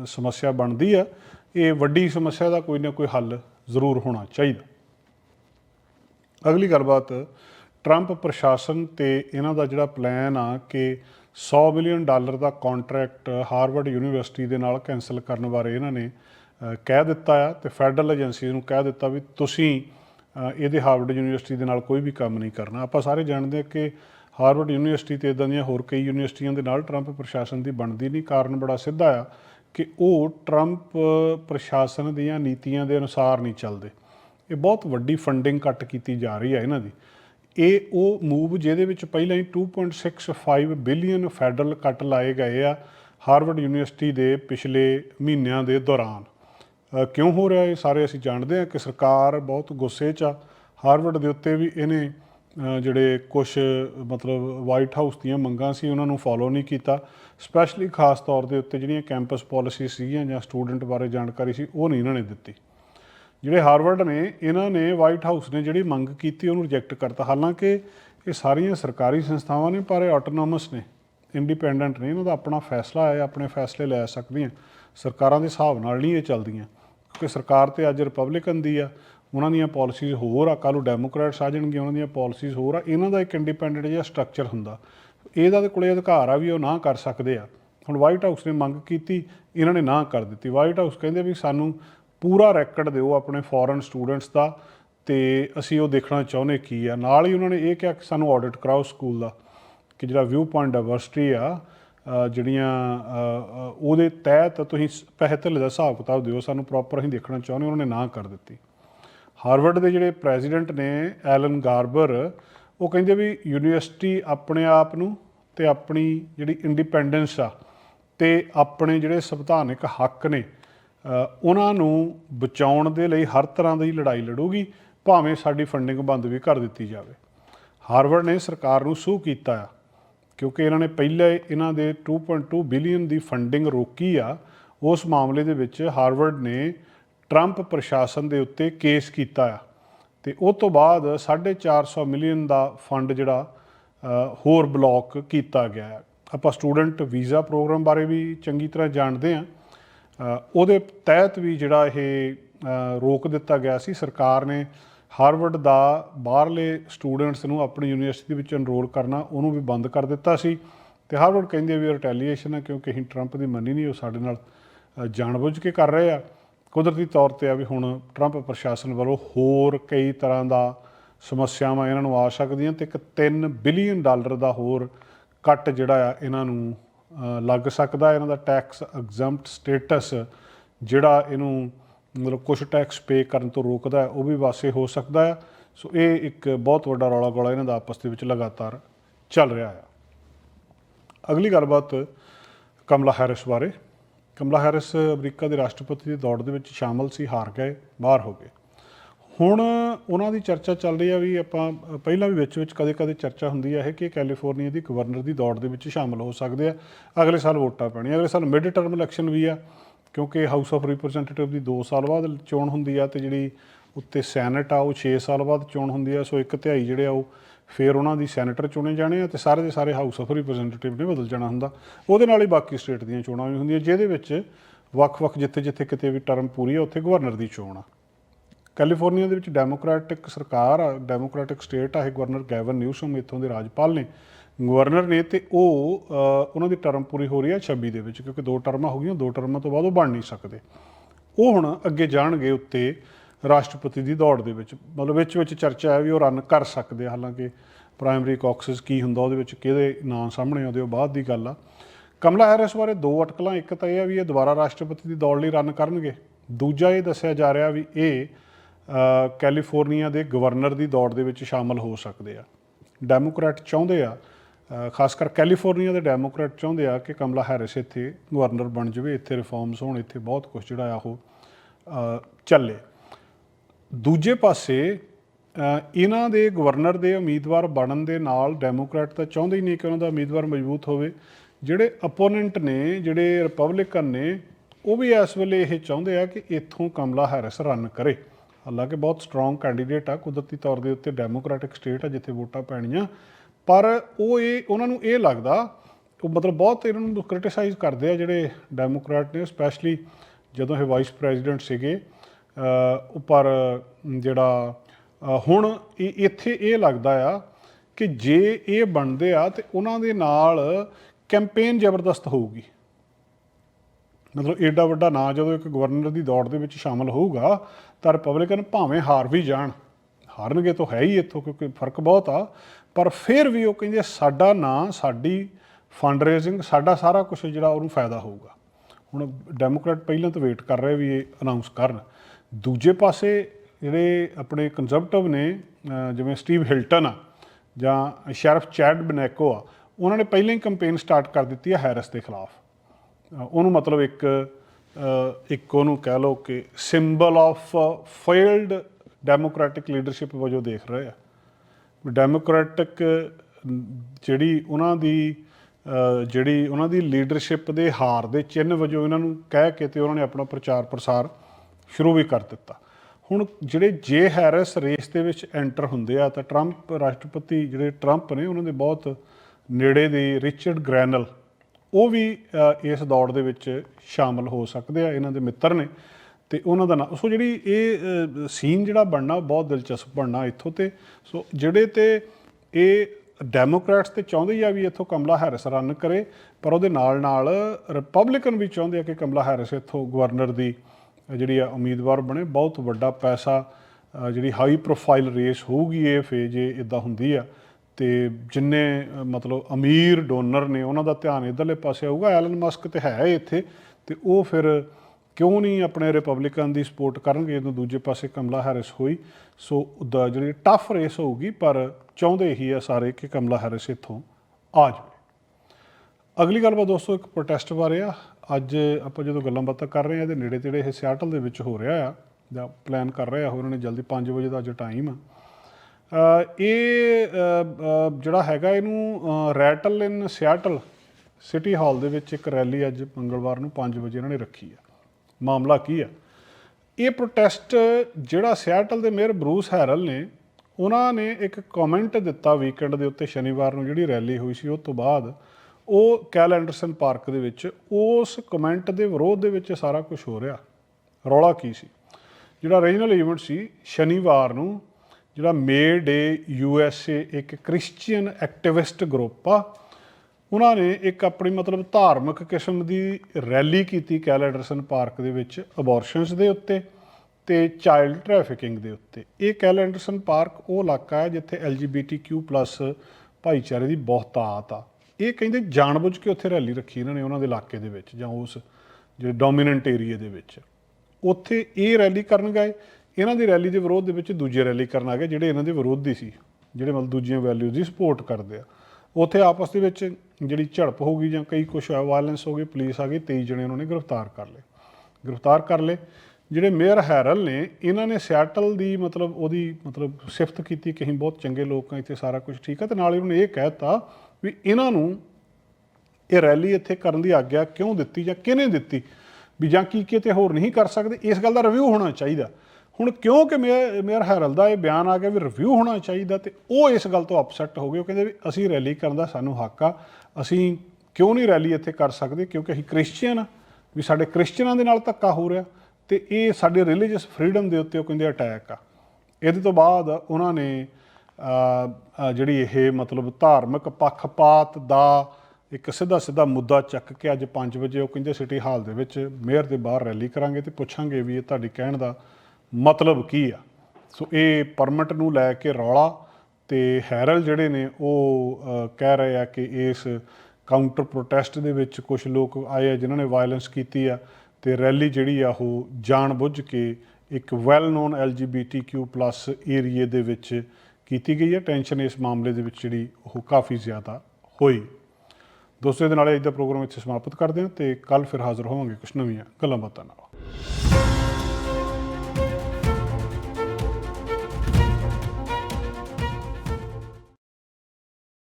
ਸਮੱਸਿਆ ਬਣਦੀ ਆ। ਇਹ ਵੱਡੀ ਸਮੱਸਿਆ ਦਾ ਕੋਈ ਨਾ ਕੋਈ ਹੱਲ ਜ਼ਰੂਰ ਹੋਣਾ ਚਾਹੀਦਾ। ਅਗਲੀ ਗੱਲਬਾਤ, ਟਰੰਪ ਪ੍ਰਸ਼ਾਸਨ ਤੇ ਇਹਨਾਂ ਦਾ ਜਿਹੜਾ ਪਲਾਨ ਆ ਕਿ 100 ਬਿਲੀਅਨ ਡਾਲਰ ਦਾ ਕੰਟਰੈਕਟ ਹਾਰਵਰਡ ਯੂਨੀਵਰਸਿਟੀ ਦੇ ਨਾਲ ਕੈਨਸਲ ਕਰਨ ਬਾਰੇ ਇਹਨਾਂ ਨੇ ਕਹਿ ਦਿੱਤਾ ਆ ਤੇ ਫੈਡਰਲ ਏਜੰਸੀ ਨੂੰ ਕਹਿ ਦਿੱਤਾ ਵੀ ਤੁਸੀਂ ਇਹਦੇ ਹਾਰਵਰਡ ਯੂਨੀਵਰਸਿਟੀ ਦੇ ਨਾਲ ਕੋਈ ਵੀ ਕੰਮ ਨਹੀਂ ਕਰਨਾ। ਆਪਾਂ ਸਾਰੇ ਜਾਣਦੇ ਹਾਂ ਕਿ ਹਾਰਵਰਡ ਯੂਨੀਵਰਸਿਟੀ ਤੇ ਇਦਾਂ ਦੀਆਂ ਹੋਰ ਕਈ ਯੂਨੀਵਰਸਿਟੀਆਂ ਦੇ ਨਾਲ ਟਰੰਪ ਪ੍ਰਸ਼ਾਸਨ ਦੀ ਬਣਦੀ ਨਹੀਂ, ਕਾਰਨ ਬੜਾ ਸਿੱਧਾ ਆ ਕਿ ਉਹ ਟਰੰਪ ਪ੍ਰਸ਼ਾਸਨ ਦੀਆਂ ਨੀਤੀਆਂ ਦੇ ਅਨੁਸਾਰ ਨਹੀਂ ਚੱਲਦੇ। ਇਹ ਬਹੁਤ ਵੱਡੀ ਫੰਡਿੰਗ ਕੱਟ ਕੀਤੀ ਜਾ ਰਹੀ ਹੈ ਇਹਨਾਂ ਦੀ। ਇਹ ਉਹ ਮੂਵ ਜਿਹਦੇ ਵਿੱਚ ਪਹਿਲਾਂ ਹੀ 2.65 ਬਿਲੀਅਨ ਫੈਡਰਲ ਕੱਟ ਲਾਏ ਗਏ ਆ ਹਾਰਵਰਡ ਯੂਨੀਵਰਸਿਟੀ ਦੇ ਪਿਛਲੇ ਮਹੀਨਿਆਂ ਦੇ ਦੌਰਾਨ। ਕਿਉਂ ਹੋ ਰਿਹਾ ਇਹ ਸਾਰੇ ਅਸੀਂ ਜਾਣਦੇ ਹਾਂ ਕਿ ਸਰਕਾਰ ਬਹੁਤ ਗੁੱਸੇ 'ਚ ਆ। ਹਾਰਵਰਡ ਦੇ ਉੱਤੇ ਵੀ ਇਹਨੇ ਜਿਹੜੇ ਕੁਝ ਮਤਲਬ ਵਾਈਟ ਹਾਊਸ ਦੀਆਂ ਮੰਗਾਂ ਸੀ, ਉਹਨਾਂ ਨੂੰ ਫੋਲੋ ਨਹੀਂ ਕੀਤਾ। ਸਪੈਸ਼ਲੀ ਖਾਸ ਤੌਰ ਦੇ ਉੱਤੇ ਜਿਹੜੀਆਂ ਕੈਂਪਸ ਪਾਲਿਸੀ ਸੀਗੀਆਂ ਜਾਂ ਸਟੂਡੈਂਟ ਬਾਰੇ ਜਾਣਕਾਰੀ ਸੀ, ਉਹ ਨਹੀਂ ਇਹਨਾਂ ਨੇ ਦਿੱਤੀ। ਜਿਹੜੇ ਹਾਰਵਰਡ ਨੇ, ਇਹਨਾਂ ਨੇ ਵਾਈਟ ਹਾਊਸ ਨੇ ਜਿਹੜੀ ਮੰਗ ਕੀਤੀ, ਉਹਨੂੰ ਰਿਜੈਕਟ ਕਰਤਾ। ਹਾਲਾਂਕਿ ਇਹ ਸਾਰੀਆਂ ਸਰਕਾਰੀ ਸੰਸਥਾਵਾਂ ਨੇ, ਪਰ ਇਹ ਆਟੋਨੋਮਸ ਨੇ। ਇੰਡੀਪੈਂਡੈਂਟ ਨੇ, ਇਹਨਾਂ ਦਾ ਆਪਣਾ ਫੈਸਲਾ ਹੈ, ਆਪਣੇ ਫੈਸਲੇ ਲੈ ਸਕਦੀਆਂ। ਸਰਕਾਰਾਂ ਦੇ ਹਿਸਾਬ ਨਾਲ ਨਹੀਂ ਇਹ ਚੱਲਦੀਆਂ। ਕਿਉਂਕਿ ਸਰਕਾਰ ਤੇ ਅੱਜ ਰਿਪਬਲਿਕਨ ਦੀ ਆ ਉਹਨਾਂ ਦੀਆਂ ਪਾਲਿਸੀਜ਼ ਹੋਰ ਆ, ਕੱਲ੍ਹ ਨੂੰ ਡੈਮੋਕ੍ਰੈਟਸ ਆ ਜਾਣਗੇ, ਉਹਨਾਂ ਦੀਆਂ ਪਾਲਿਸੀਜ਼ ਹੋਰ ਆ, ਇਹਨਾਂ ਦਾ ਇੱਕ ਇੰਡੀਪੈਂਡੈਂਟ ਜਿਹਾ ਸਟਰਕਚਰ ਹੁੰਦਾ। ਇਹਦਾ ਦੇ ਕੋਲੇ ਅਧਿਕਾਰ ਆ ਵੀ ਉਹ ਨਾ ਕਰ ਸਕਦੇ ਆ। ਹੁਣ ਵਾਈਟ ਹਾਊਸ ਨੇ ਮੰਗ ਕੀਤੀ, ਇਹਨਾਂ ਨੇ ਨਾ ਕਰ ਦਿੱਤੀ। ਵਾਈਟ ਹਾਊਸ ਕਹਿੰਦੇ ਵੀ ਸਾਨੂੰ ਪੂਰਾ ਰੈਕੋਰਡ ਦਿਓ ਆਪਣੇ ਫੋਰਨ ਸਟੂਡੈਂਟਸ ਦਾ ਤੇ ਅਸੀਂ ਉਹ ਦੇਖਣਾ ਚਾਹੁੰਦੇ ਕੀ ਆ। ਨਾਲ ਹੀ ਉਹਨਾਂ ਨੇ ਇਹ ਕਿਹਾ ਕਿ ਸਾਨੂੰ ਆਡਿਟ ਕਰਾਓ ਸਕੂਲ ਦਾ, ਕਿ ਜਿਹੜਾ ਵਿਊ ਪੁਆਇੰਟ ਡਾਇਵਰਸਿਟੀ ਆ ਜਿਹੜੀਆਂ ਉਹਦੇ ਤਹਿਤ ਤੁਸੀਂ ਸ- ਪੈਸੇ ਧੇਲੇ ਦਾ ਹਿਸਾਬ ਕਿਤਾਬ ਦਿਓ, ਸਾਨੂੰ ਪ੍ਰੋਪਰ ਅਸੀਂ ਦੇਖਣਾ ਚਾਹੁੰਦੇ, ਉਹਨਾਂ ਨੇ ਨਾ ਕਰ ਦਿੱਤੀ। ਹਾਰਵਰਡ ਦੇ ਜਿਹੜੇ ਪ੍ਰੈਜ਼ੀਡੈਂਟ ਨੇ ਐਲਨ ਗਾਰਬਰ, ਉਹ ਕਹਿੰਦੇ ਵੀ ਯੂਨੀਵਰਸਿਟੀ ਆਪਣੇ ਆਪ ਨੂੰ ਤੇ ਆਪਣੀ ਜਿਹੜੀ ਇੰਡੀਪੈਂਡੈਂਸ ਆ ਤੇ ਆਪਣੇ ਜਿਹੜੇ ਸੰਵਿਧਾਨਿਕ ਹੱਕ ਨੇ ਉਹਨਾਂ ਨੂੰ ਬਚਾਉਣ ਦੇ ਲਈ ਹਰ ਤਰ੍ਹਾਂ ਦੀ ਲੜਾਈ ਲੜੂਗੀ, ਭਾਵੇਂ ਸਾਡੀ ਫੰਡਿੰਗ ਬੰਦ ਵੀ ਕਰ ਦਿੱਤੀ ਜਾਵੇ। ਹਾਰਵਰਡ ਨੇ ਸਰਕਾਰ ਨੂੰ ਸੂ ਕੀਤਾ ਆ, ਕਿਉਂਕਿ ਇਹਨਾਂ ਨੇ ਪਹਿਲੇ ਇਹਨਾਂ ਦੇ 2.2 ਬਿਲੀਅਨ ਦੀ ਫੰਡਿੰਗ ਰੋਕੀ ਆ, ਉਸ ਮਾਮਲੇ ਦੇ ਵਿੱਚ ਹਾਰਵਰਡ ਨੇ ਟਰੰਪ ਪ੍ਰਸ਼ਾਸਨ ਦੇ ਉੱਤੇ ਕੇਸ ਕੀਤਾ ਆ। ਤੇ ਉਹ ਤੋਂ ਬਾਅਦ 450 ਮਿਲੀਅਨ ਦਾ ਫੰਡ ਜਿਹੜਾ ਹੋਰ ਬਲੌਕ ਕੀਤਾ ਗਿਆ ਹੈ ਆਪਾਂ ਸਟੂਡੈਂਟ ਵੀਜ਼ਾ ਪ੍ਰੋਗਰਾਮ ਬਾਰੇ ਵੀ ਚੰਗੀ ਤਰ੍ਹਾਂ ਜਾਣਦੇ ਹਾਂ ਉਹਦੇ ਤਹਿਤ ਵੀ ਜਿਹੜਾ ਇਹ ਰੋਕ ਦਿੱਤਾ ਗਿਆ ਸੀ। ਸਰਕਾਰ ਨੇ ਹਾਰਵਰਡ ਦਾ ਬਾਹਰਲੇ ਸਟੂਡੈਂਟਸ ਨੂੰ ਆਪਣੀ ਯੂਨੀਵਰਸਿਟੀ ਵਿੱਚ ਐਨਰੋਲ ਕਰਨਾ ਉਹਨੂੰ ਵੀ ਬੰਦ ਕਰ ਦਿੱਤਾ ਸੀ। ਤੇ ਹਾਰਵਰਡ ਕਹਿੰਦੇ ਵੀ ਰਿਟੈਲੀਏਸ਼ਨ ਹੈ ਕਿਉਂਕਿ ਅਸੀਂ ਟਰੰਪ ਦੀ ਮੰਨੀ ਨਹੀਂ ਉਹ ਸਾਡੇ ਨਾਲ ਅ, ਜਾਣਬੁੱਝ ਕੇ ਕਰ ਰਹੇ ਆ। ਕੁਦਰਤੀ ਤੌਰ ਤੇ ਆ ਵੀ ਹੁਣ ਟਰੰਪ ਪ੍ਰਸ਼ਾਸਨ ਵੱਲੋਂ ਹੋਰ ਕਈ ਤਰ੍ਹਾਂ ਦਾ ਸਮੱਸਿਆਵਾਂ ਇਹਨਾਂ ਨੂੰ ਆ ਸਕਦੀਆਂ ਤੇ ਇੱਕ 3 ਬਿਲੀਅਨ ਡਾਲਰ ਦਾ ਹੋਰ ਕੱਟ ਜਿਹੜਾ ਆ ਇਹਨਾਂ ਨੂੰ ਲੱਗ ਸਕਦਾ ਇਹਨਾਂ ਦਾ ਟੈਕਸ ਐਗਜ਼ੈਂਪਟ ਸਟੇਟਸ ਜਿਹੜਾ ਇਹਨੂੰ ਮਤਲਬ ਕੁਝ ਟੈਕਸ ਪੇ ਕਰਨ ਤੋਂ ਰੋਕਦਾ ਉਹ ਵੀ ਵਾਸੇ ਹੋ ਸਕਦਾ ਹੈ। ਸੋ ਇਹ ਇੱਕ ਬਹੁਤ ਵੱਡਾ ਰੌਲਾ ਗੋਲਾ ਇਹਨਾਂ ਦਾ ਆਪਸ ਦੇ ਵਿੱਚ ਲਗਾਤਾਰ ਚੱਲ ਰਿਹਾ ਹੈ ਅਗਲੀ ਗੱਲਬਾਤ ਕਮਲਾ ਹੈਰਿਸ ਬਾਰੇ। ਕਮਲਾ ਹੈਰਿਸ ਅਮਰੀਕਾ ਦੇ ਰਾਸ਼ਟਰਪਤੀ ਦੀ ਦੌੜ ਦੇ ਵਿੱਚ ਸ਼ਾਮਲ ਸੀ, ਹਾਰ ਗਏ ਬਾਹਰ ਹੋ ਗਏ। ਹੁਣ ਉਹਨਾਂ ਦੀ ਚਰਚਾ ਚੱਲ ਰਹੀ ਆ ਵੀ ਆਪਾਂ, ਪਹਿਲਾਂ ਵੀ ਵਿੱਚ ਵਿੱਚ ਕਦੇ-ਕਦੇ ਚਰਚਾ ਹੁੰਦੀ ਹੈ ਕਿ ਕੈਲੀਫੋਰਨੀਆ ਦੀ ਗਵਰਨਰ ਦੀ ਦੌੜ ਦੇ ਵਿੱਚ ਸ਼ਾਮਲ ਹੋ ਸਕਦੇ ਆ। ਅਗਲੇ ਸਾਲ ਵੋਟਾਂ ਪੈਣੀਆਂ, ਅਗਲੇ ਸਾਲ ਮਿਡ ਟਰਮ ਇਲੈਕਸ਼ਨ ਵੀ ਆ, ਕਿਉਂਕਿ ਹਾਊਸ ਆਫ ਰਿਪਰੈਜ਼ੈਂਟੇਟਿਵ ਦੀ 2 ਸਾਲ ਬਾਅਦ ਚੋਣ ਹੁੰਦੀ ਆ ਤੇ ਜਿਹੜੀ ਉੱਤੇ ਸੈਨੇਟ ਆ ਉਹ 6 ਸਾਲ ਬਾਅਦ ਚੋਣ ਹੁੰਦੀ ਆ, ਸੋ ਇੱਕ ਧਿਆਈ ਜਿਹੜੇ ਆ ਉਹ ਫਿਰ ਉਹਨਾਂ ਦੀ ਸੈਨੇਟਰ ਚੁਣੇ ਜਾਣੇ ਆ ਤੇ ਸਾਰੇ ਦੇ ਸਾਰੇ ਹਾਊਸ ਆਫ ਰਿਪਰੈਜ਼ੈਂਟੇਟਿਵ ਨੇ ਬਦਲ ਜਾਣਾ ਹੁੰਦਾ। ਉਹਦੇ ਨਾਲ ਹੀ ਬਾਕੀ ਸਟੇਟ ਦੀਆਂ ਚੋਣਾਂ ਵੀ ਹੁੰਦੀਆਂ, ਜਿਹਦੇ ਵਿੱਚ ਵੱਖ-ਵੱਖ ਜਿੱਥੇ-ਜਿੱਥੇ ਕਿਤੇ ਵੀ ਟਰਮ ਪੂਰੀ ਆ, ਉੱਥੇ ਗਵਰਨਰ ਦੀ ਚੋਣ ਆ। ਕੈਲੀਫੋਰਨੀਆ ਦੇ ਵਿੱਚ ਡੈਮੋਕ੍ਰੈਟਿਕ ਸਰਕਾਰ ਆ, ਡੈਮੋਕ੍ਰੈਟਿਕ ਸਟੇਟ ਆ, ਇਹ ਗਵਰਨਰ ਗੈਵਨ ਨਿਊਸਮ ਇੱਥੋਂ ਦੇ ਰਾਜਪਾਲ ਨੇ। ਗਵਰਨਰ ਨੇ ਤੇ ਉਹ ਉਹਨਾਂ ਦੀ ਟਰਮ ਪੂਰੀ ਹੋ ਰਹੀ ਆ 26 ਦੇ ਵਿੱਚ, ਕਿਉਂਕਿ ਦੋ ਟਰਮਾਂ ਹੋ ਗਈਆਂ, ਦੋ ਟਰਮਾਂ ਤੋਂ ਬਾਅਦ ਉਹ ਬਣ ਨਹੀਂ ਸਕਦੇ। ਉਹ ਹੁਣ ਅੱਗੇ ਜਾਣਗੇ ਉੱਤੇ ਰਾਸ਼ਟਰਪਤੀ ਦੀ ਦੌੜ ਦੇ ਵਿੱਚ। ਮਤਲਬ ਵਿੱਚ ਵਿੱਚ ਚਰਚਾ ਹੈ ਵੀ ਉਹ ਰਨ ਕਰ ਸਕਦੇ ਆ। ਹਾਲਾਂਕਿ ਪ੍ਰਾਇਮਰੀ ਕਾਕਸਸ ਕੀ ਹੁੰਦਾ, ਉਹਦੇ ਵਿੱਚ ਕਿਹਦੇ ਨਾਂ ਸਾਹਮਣੇ ਆਉਂਦੇ, ਉਹ ਬਾਅਦ ਦੀ ਗੱਲ ਆ। ਕਮਲਾ ਹੈਰਿਸ ਬਾਰੇ ਦੋ ਅਟਕਲਾਂ, ਇੱਕ ਤਾਂ ਇਹ ਆ ਵੀ ਇਹ ਦੁਬਾਰਾ ਰਾਸ਼ਟਰਪਤੀ ਦੀ ਦੌੜ ਲਈ ਰਨ ਕਰਨਗੇ। ਦੂਜਾ ਇਹ ਦੱਸਿਆ ਜਾ ਰਿਹਾ ਵੀ ਇਹ ਕੈਲੀਫੋਰਨੀਆ ਦੇ ਗਵਰਨਰ ਦੀ ਦੌੜ ਦੇ ਵਿੱਚ ਸ਼ਾਮਲ ਹੋ ਸਕਦੇ ਆ। ਡੈਮੋਕ੍ਰੈਟ ਚਾਹੁੰਦੇ ਆ ਖਾਸ ਕਰ ਕੈਲੀਫੋਰਨੀਆ ਦੇ ਡੈਮੋਕ੍ਰੈਟ ਚਾਹੁੰਦੇ ਆ ਕਿ ਕਮਲਾ ਹੈਰਿਸ ਇੱਥੇ ਗਵਰਨਰ ਬਣ ਜਾਵੇ, ਇੱਥੇ ਰਿਫਾਰਮਸ ਹੋਣ, ਇੱਥੇ ਬਹੁਤ ਕੁਝ ਜਿਹੜਾ ਆ ਉਹ ਚੱਲੇ। ਦੂਜੇ ਪਾਸੇ ਇਹਨਾਂ ਦੇ ਗਵਰਨਰ ਦੇ ਉਮੀਦਵਾਰ ਬਣਨ ਦੇ ਨਾਲ ਡੈਮੋਕ੍ਰੈਟ ਤਾਂ ਚਾਹੁੰਦੇ ਹੀ ਨਹੀਂ ਕਿ ਉਹਨਾਂ ਦਾ ਉਮੀਦਵਾਰ ਮਜ਼ਬੂਤ ਹੋਵੇ। ਜਿਹੜੇ ਅਪੋਨੈਂਟ ਨੇ, ਜਿਹੜੇ ਰਿਪਬਲਿਕਨ ਨੇ, ਉਹ ਵੀ ਇਸ ਵੇਲੇ ਇਹ ਚਾਹੁੰਦੇ ਆ ਕਿ ਇੱਥੋਂ ਕਮਲਾ ਹੈਰਿਸ ਰਨ ਕਰੇ। ਹਾਲਾਂਕਿ ਬਹੁਤ ਸਟਰੋਂਗ ਕੈਂਡੀਡੇਟ ਆ, ਕੁਦਰਤੀ ਤੌਰ ਦੇ ਉੱਤੇ ਡੈਮੋਕ੍ਰੈਟਿਕ ਸਟੇਟ ਆ, ਜਿੱਥੇ ਵੋਟਾਂ ਪੈਣੀਆਂ। ਪਰ ਉਹ ਇਹ, ਉਹਨਾਂ ਨੂੰ ਇਹ ਲੱਗਦਾ, ਉਹ ਮਤਲਬ ਬਹੁਤ ਇਹਨਾਂ ਨੂੰ ਕ੍ਰਿਟਿਸਾਈਜ਼ ਕਰਦੇ ਆ ਜਿਹੜੇ ਡੈਮੋਕ੍ਰੈਟ ਨੇ ਸਪੈਸ਼ਲੀ ਜਦੋਂ ਇਹ ਵਾਈਸ ਪ੍ਰੈਜ਼ੀਡੈਂਟ ਸੀਗੇ। ਅ, ਜਿਹੜਾ ਹੁਣ ਇਹ ਇੱਥੇ ਇਹ ਲੱਗਦਾ ਆ ਕਿ ਜੇ ਇਹ ਬਣਦੇ ਆ ਤੇ ਉਹਨਾਂ ਦੇ ਨਾਲ ਕੈਂਪੇਨ ਜ਼ਬਰਦਸਤ ਹੋਊਗੀ। ਮਤਲਬ ਏਡਾ ਵੱਡਾ ਨਾਂ ਜਦੋਂ ਇੱਕ ਗਵਰਨਰ ਦੀ ਦੌੜ ਦੇ ਵਿੱਚ ਸ਼ਾਮਲ ਹੋਊਗਾ ਤਾਂ ਰਿਪਬਲਿਕਨ ਭਾਵੇਂ ਹਾਰ ਵੀ ਜਾਣ। ਹਾਰਨਗੇ ਤਾਂ ਹੈ ਹੀ ਇੱਥੋਂ ਕਿਉਂਕਿ ਫ਼ਰਕ ਬਹੁਤ ਆ ਪਰ ਫਿਰ ਵੀ ਉਹ ਕਹਿੰਦੇ ਸਾਡਾ ਨਾਂ ਸਾਡੀ ਫੰਡ ਰੇਜ਼ਿੰਗ ਸਾਡਾ ਸਾਰਾ ਕੁਝ ਜਿਹੜਾ ਉਹਨੂੰ ਫਾਇਦਾ ਹੋਊਗਾ। ਹੁਣ ਡੈਮੋਕ੍ਰੈਟ ਪਹਿਲਾਂ ਤਾਂ ਵੇਟ ਕਰ ਰਹੇ ਵੀ ਇਹ ਅਨਾਉਂਸ ਕਰਨ। ਦੂਜੇ ਪਾਸੇ ਜਿਹੜੇ ਆਪਣੇ ਕੰਜ਼ਰਵੇਟਿਵ ਨੇ ਜਿਵੇਂ ਸਟੀਵ ਹਿਲਟਨ ਆ, ਜਾਂ ਸ਼ੈਰਫ ਚੈਡ ਬਨੈਕੋ ਆ, ਉਹਨਾਂ ਨੇ ਪਹਿਲਾਂ ਹੀ ਕੈਂਪੇਨ ਸਟਾਰਟ ਕਰ ਦਿੱਤੀ ਹੈ ਹੈਰਿਸ ਦੇ ਖਿਲਾਫ। ਉਹਨੂੰ ਮਤਲਬ ਇੱਕ ਇੱਕ ਉਹਨੂੰ ਕਹਿ ਲਓ ਕਿ symbol of failed democratic leadership ਵਜੋਂ ਦੇਖ ਰਹੇ ਆ। ਡੈਮੋਕ੍ਰੈਟਿਕ ਜਿਹੜੀ ਉਹਨਾਂ ਦੀ ਜਿਹੜੀ ਉਹਨਾਂ ਦੀ ਲੀਡਰਸ਼ਿਪ ਦੇ ਹਾਰ ਦੇ ਚਿੰਨ੍ਹ ਵਜੋਂ ਇਹਨਾਂ ਨੂੰ ਕਹਿ ਕੇ ਤੇ ਉਹਨਾਂ ਨੇ ਆਪਣਾ ਪ੍ਰਚਾਰ ਪ੍ਰਸਾਰ ਸ਼ੁਰੂ ਵੀ ਕਰ ਦਿੱਤਾ। ਹੁਣ ਜਿਹੜੇ ਜੇ ਹੈਰਿਸ ਰੇਸ ਦੇ ਵਿੱਚ ਐਂਟਰ ਹੁੰਦੇ ਆ, ਤਾਂ ਟਰੰਪ ਰਾਸ਼ਟਰਪਤੀ ਜਿਹੜੇ ਟਰੰਪ ਨੇ, ਉਹਨਾਂ ਦੇ ਬਹੁਤ ਨੇੜੇ ਦੇ ਰਿਚਰਡ ਗ੍ਰੈਨਲ, ਉਹ ਵੀ ਇਸ ਦੌੜ ਦੇ ਵਿੱਚ ਸ਼ਾਮਲ ਹੋ ਸਕਦੇ ਆ, ਇਹਨਾਂ ਦੇ ਮਿੱਤਰ ਨੇ। ਤੇ ਉਹਨਾਂ ਦਾ ਨਾਂ, ਸੋ ਜਿਹੜੀ ਇਹ ਸੀਨ ਜਿਹੜਾ ਬਣਨਾ, ਬਹੁਤ ਦਿਲਚਸਪ ਬਣਨਾ ਇੱਥੋਂ ਤੇ। ਸੋ ਜਿਹੜੇ ਤੇ ਇਹ ਡੈਮੋਕ੍ਰੈਟਸ ਤੇ ਚਾਹੁੰਦੇ ਹੀ ਆ ਵੀ ਇੱਥੋਂ ਕਮਲਾ ਹੈਰਿਸ ਰਨ ਕਰੇ, ਪਰ ਉਹਦੇ ਨਾਲ ਨਾਲ ਰਿਪਬਲਿਕਨ ਵੀ ਚਾਹੁੰਦੇ ਆ ਕਿ ਕਮਲਾ ਹੈਰਿਸ ਇੱਥੋਂ ਗਵਰਨਰ ਦੀ ਜਿਹੜੀ ਆ ਉਮੀਦਵਾਰ ਬਣੇ, ਬਹੁਤ ਵੱਡਾ ਪੈਸਾ ਜਿਹੜੀ ਹਾਈ ਪ੍ਰੋਫਾਈਲ ਰੇਸ ਹੋਊਗੀ ਇਹ ਫੇਜ ਜੇ ਇਦਾਂ ਹੁੰਦੀ ਆ, ਤੇ ਜਿੰਨੇ ਮਤਲਬ ਅਮੀਰ ਡੋਨਰ ਨੇ ਉਹਨਾਂ ਦਾ ਧਿਆਨ ਇਧਰਲੇ ਪਾਸੇ ਆਊਗਾ ਐਲਨ ਮਸਕ ਤੇ ਹੈ ਇੱਥੇ, ਤੇ ਉਹ ਫਿਰ ਕਿਉਂ ਨਹੀਂ ਆਪਣੇ ਰਿਪਬਲਿਕਨ ਦੀ ਸਪੋਰਟ ਕਰਨਗੇ? ਜਦੋਂ ਦੂਜੇ ਪਾਸੇ ਕਮਲਾ ਹੈਰਿਸ ਹੋਈ, ਸੋ ਦਾ ਜਿਹੜੀ ਟਫ ਰੇਸ ਹੋਊਗੀ, ਪਰ ਚਾਹੁੰਦੇ ਹੀ ਆ ਸਾਰੇ ਕਿ ਕਮਲਾ ਹੈਰਿਸ ਇੱਥੋਂ ਆ ਜਾਵੇ। ਅਗਲੀ ਗੱਲਬਾਤ ਦੋਸਤੋ ਇੱਕ ਪ੍ਰੋਟੈਸਟ ਬਾਰੇ ਆ। ਅੱਜ ਆਪਾਂ ਜਦੋਂ ਗੱਲਾਂ ਬਾਤਾਂ ਕਰ ਰਹੇ ਆ ਇਹਦੇ ਨੇੜੇ ਤੇੜੇ ਇਹ ਸਿਆਟਲ ਦੇ ਵਿੱਚ ਹੋ ਰਿਹਾ ਆ, ਜਾਂ ਪਲਾਨ ਕਰ ਰਹੇ ਆ ਉਹਨਾਂ ਨੇ ਜਲਦੀ 5 ਵਜੇ ਦਾ ਅੱਜ ਟਾਈਮ ਆ। ਇਹ ਜਿਹੜਾ ਹੈਗਾ ਇਹਨੂੰ ਰੈਟਲ ਇਨ ਸਿਆਟਲ ਸਿਟੀ ਹਾਲ ਦੇ ਵਿੱਚ ਇੱਕ ਰੈਲੀ ਅੱਜ ਮੰਗਲਵਾਰ ਨੂੰ 5 ਵਜੇ ਇਹਨਾਂ ਨੇ ਰੱਖੀ ਆ। ਮਾਮਲਾ ਕੀ ਆ? ਇਹ ਪ੍ਰੋਟੈਸਟ ਜਿਹੜਾ ਸਿਆਟਲ ਦੇ ਮੇਅਰ ਬਰੂਸ ਹੈਰਲ ਨੇ, ਉਹਨਾਂ ਨੇ ਇੱਕ ਕਮੈਂਟ ਦਿੱਤਾ ਵੀਕਐਂਡ ਦੇ ਉੱਤੇ, ਸ਼ਨੀਵਾਰ ਨੂੰ ਜਿਹੜੀ ਰੈਲੀ ਹੋਈ ਸੀ ਉਸ ਤੋਂ ਬਾਅਦ ਉਹ ਕੈਲ ਐਂਡਰਸਨ ਪਾਰਕ ਦੇ ਵਿੱਚ ਉਸ ਕਮੈਂਟ ਦੇ ਵਿਰੋਧ ਦੇ ਵਿੱਚ ਸਾਰਾ ਕੁਝ ਹੋ ਰਿਹਾ। ਰੌਲਾ ਕੀ ਸੀ? ਜਿਹੜਾ ਰੀਜਨਲ ਇਵੈਂਟ ਸੀ, ਸ਼ਨੀਵਾਰ ਨੂੰ ਜਿਹੜਾ ਮੇ ਡੇ ਯੂ ਐਸ ਏ ਇੱਕ ਕ੍ਰਿਸਚੀਅਨ ਐਕਟਿਵਿਸਟ ਗਰੁੱਪ ਆ, ਉਹਨਾਂ ਨੇ ਇੱਕ ਆਪਣੀ ਮਤਲਬ ਧਾਰਮਿਕ ਕਿਸਮ ਦੀ ਰੈਲੀ ਕੀਤੀ ਕੈਲ ਐਂਡਰਸਨ ਪਾਰਕ ਦੇ ਵਿੱਚ ਅਬੋਰਸ਼ਨਸ ਦੇ ਉੱਤੇ ਤੇ ਚਾਈਲਡ ਟ੍ਰੈਫਿਕਿੰਗ ਦੇ ਉੱਤੇ। ਇਹ ਕੈਲ ਐਂਡਰਸਨ ਪਾਰਕ ਉਹ ਇਲਾਕਾ ਹੈ ਜਿੱਥੇ LGBTQ+ ਭਾਈਚਾਰੇ ਦੀ ਬਹੁਤਾਤ ਆ। ਇਹ ਕਹਿੰਦੇ ਜਾਣਬੁੱਝ ਕੇ ਉੱਥੇ ਰੈਲੀ ਰੱਖੀ ਇਹਨਾਂ ਨੇ ਉਹਨਾਂ ਦੇ ਇਲਾਕੇ ਦੇ ਵਿੱਚ ਜਾਂ ਉਸ ਜਿਹੜੇ ਡੋਮੀਨੈਂਟ ਏਰੀਆ ਦੇ ਵਿੱਚ। ਉੱਥੇ ਇਹ ਰੈਲੀ ਕਰਨ ਗਏ, ਇਹਨਾਂ ਦੀ ਰੈਲੀ ਦੇ ਵਿਰੋਧ ਦੇ ਵਿੱਚ ਦੂਜੇ ਰੈਲੀ ਕਰਨ ਆ ਗਏ, ਜਿਹੜੇ ਇਹਨਾਂ ਦੇ ਵਿਰੋਧੀ ਸੀ, ਜਿਹੜੇ ਮਤਲਬ ਦੂਜੀਆਂ ਵੈਲਿਊਜ਼ ਦੀ ਸਪੋਰਟ ਕਰਦੇ ਆ। ਉੱਥੇ ਆਪਸ ਦੇ ਵਿੱਚ ਜਿਹੜੀ ਝੜਪ ਹੋ ਗਈ ਜਾਂ ਕਈ ਕੁਝ ਵਾਇਲੈਂਸ ਹੋ ਗਈ ਪੁਲਿਸ ਆ ਗਈ 23 ਜਣੇ ਉਹਨਾਂ ਨੇ ਗ੍ਰਿਫਤਾਰ ਕਰ ਲਏ। ਗ੍ਰਿਫਤਾਰ ਕਰ ਲਏ। ਜਿਹੜੇ ਮੇਅਰ ਹੈਰਲ ਨੇ, ਇਹਨਾਂ ਨੇ ਸਿਆਟਲ ਦੀ ਮਤਲਬ ਉਹਦੀ ਮਤਲਬ ਸਿਫਤ ਕੀਤੀ ਕਿ ਅਸੀਂ ਬਹੁਤ ਚੰਗੇ ਲੋਕ ਆ, ਇੱਥੇ ਸਾਰਾ ਕੁਝ ਠੀਕ ਆ, ਤੇ ਨਾਲ ਹੀ ਉਹਨੇ ਇਹ ਕਹਿਤਾ ਵੀ ਇਹਨਾਂ ਨੂੰ ਇਹ ਰੈਲੀ ਇੱਥੇ ਕਰਨ ਦੀ ਆਗਿਆ ਕਿਉਂ ਦਿੱਤੀ ਜਾਂ ਕਿਹਨੇ ਦਿੱਤੀ? ਵੀ ਜਾਂ ਕੀ ਕਿਤੇ ਹੋਰ ਨਹੀਂ ਕਰ ਸਕਦੇ? ਇਸ ਗੱਲ ਦਾ ਰਿਵਿਊ ਹੋਣਾ ਚਾਹੀਦਾ। ਹੁਣ ਕਿਉਂਕਿ ਮੇਅਰ ਮੇਅਰ ਹੈਰਲ ਦਾ ਇਹ ਬਿਆਨ ਆ ਗਿਆ ਵੀ ਰਿਵਿਊ ਹੋਣਾ ਚਾਹੀਦਾ ਤੇ ਉਹ ਇਸ ਗੱਲ ਤੋਂ ਅਪਸੈਟ ਹੋ ਗਏ। ਉਹ ਕਹਿੰਦੇ ਵੀ ਅਸੀਂ ਰੈਲੀ ਕਰਨ ਦਾ ਸਾਨੂੰ ਹੱਕ ਆ। ਅਸੀਂ ਕਿਉਂ ਨਹੀਂ ਰੈਲੀ ਇੱਥੇ ਕਰ ਸਕਦੇ? ਕਿਉਂਕਿ ਅਸੀਂ ਕ੍ਰਿਸਚੀਅਨ ਆ। ਵੀ ਸਾਡੇ ਕ੍ਰਿਸਚੀਅਨਾਂ ਦੇ ਨਾਲ ਧੱਕਾ ਹੋ ਰਿਹਾ ਤੇ ਇਹ ਸਾਡੇ ਰਿਲੀਜੀਅਸ ਫਰੀडम ਦੇ ਉੱਤੇ ਉਹ ਕਹਿੰਦੇ ਅਟੈਕ ਆ। ਇਹਦੇ ਤੋਂ ਬਾਅਦ ਉਹਨਾਂ ਨੇ ਜਿਹੜੀ ਇਹ ਮਤਲਬ ਧਾਰਮਿਕ ਪੱਖਪਾਤ ਦਾ ਇੱਕ ਸਿੱਧਾ ਸਿੱਧਾ ਮੁੱਦਾ ਚੱਕ ਕੇ ਅੱਜ 5 ਵਜੇ ਉਹ ਕਹਿੰਦੇ ਸਿਟੀ ਹਾਲ ਦੇ ਵਿੱਚ ਮੇਅਰ ਦੇ ਬਾਹਰ ਰੈਲੀ ਕਰਾਂਗੇ ਤੇ ਪੁੱਛਾਂਗੇ ਵੀ ਇਹ ਤੁਹਾਡੀ ਕਹਿਣ ਦਾ ਮਤਲਬ ਕੀ ਆ। ਸੋ ਇਹ ਪਰਮਿਟ ਨੂੰ ਲੈ ਕੇ ਰੌਲਾ ਤੇ ਹੈਰਲ ਜਿਹੜੇ ਨੇ ਉਹ ਕਹਿ ਰਹੇ ਆ ਕਿ ਇਸ ਕਾਊਂਟਰ ਪ੍ਰੋਟੈਸਟ ਦੇ ਵਿੱਚ ਕੁਝ ਲੋਕ ਆਏ ਆ ਜਿਨ੍ਹਾਂ ਨੇ ਵਾਇਲੈਂਸ ਕੀਤੀ ਆ ਤੇ ਰੈਲੀ ਜਿਹੜੀ ਆ ਉਹ ਜਾਣ ਬੁੱਝ ਕੇ ਇੱਕ ਵੈਲ ਨੋਨ LGBTQ+ ਏਰੀਏ ਦੇ ਵਿੱਚ ਕੀਤੀ ਗਈ ਹੈ। ਟੈਨਸ਼ਨ ਇਸ ਮਾਮਲੇ ਦੇ ਵਿੱਚ ਜਿਹੜੀ ਉਹ ਕਾਫੀ ਜ਼ਿਆਦਾ ਹੋਈ। ਦੋਸਤੋ ਦੇ ਨਾਲ ਅੱਜ ਦਾ ਪ੍ਰੋਗਰਾਮ ਇੱਥੇ ਸਮਾਪਤ ਕਰਦੇ ਹਾਂ ਤੇ ਕੱਲ ਫਿਰ ਹਾਜ਼ਰ ਹੋਵਾਂਗੇ ਕੁਝ ਨਵੀਆਂ ਗੱਲਾਂ ਬਾਤਾਂ ਨਾਲ।